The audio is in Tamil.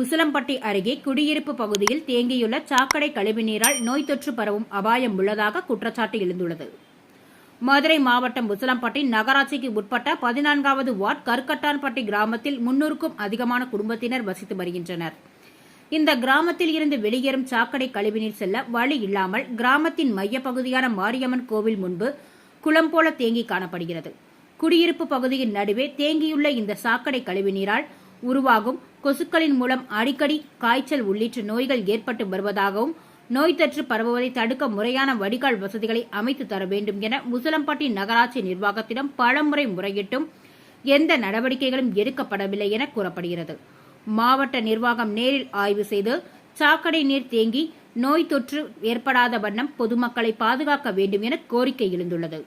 உசிலம்பட்டி அருகே குடியிருப்பு பகுதியில் தேங்கியுள்ள சாக்கடை கழிவுநீரால் நோய் தொற்று பரவும் அபாயம் உள்ளதாக குற்றச்சாட்டு எழுந்துள்ளது. மதுரை மாவட்டம் உசிலம்பட்டி நகராட்சிக்கு உட்பட்ட பதினான்காவது வார்டு கருக்கட்டான்பட்டி கிராமத்தில் முன்னூறுக்கும் அதிகமான குடும்பத்தினர் வசித்து வருகின்றனர். இந்த கிராமத்தில் இருந்து வெளியேறும் சாக்கடை கழிவுநீர் செல்ல வழி இல்லாமல் கிராமத்தின் மையப்பகுதியான மாரியம்மன் கோவில் முன்பு குளம் போல தேங்கி காணப்படுகிறது. குடியிருப்பு பகுதியின் நடுவே தேங்கியுள்ள இந்த சாக்கடை கழிவுநீரால் உருவாகும் கொசுக்களின் மூலம் அடிக்கடி காய்ச்சல் உள்ளிட்ட நோய்கள் ஏற்பட்டு வருவதாகவும் நோய் தொற்று பரவுவதை தடுக்க முறையான வடிகால் வசதிகளை அமைத்து தர வேண்டும் என முசலம்பட்டி நகராட்சி நிர்வாகத்திடம் பலமுறை முறையிட்டும் எந்த நடவடிக்கைகளும் எடுக்கப்படவில்லை என கூறப்படுகிறது. மாவட்ட நிர்வாகம் நேரில் ஆய்வு செய்து சாக்கடை நீர் தேங்கி நோய் தொற்று ஏற்படாத வண்ணம் பொதுமக்களை பாதுகாக்க வேண்டும் என கோரிக்கை எழுந்துள்ளது.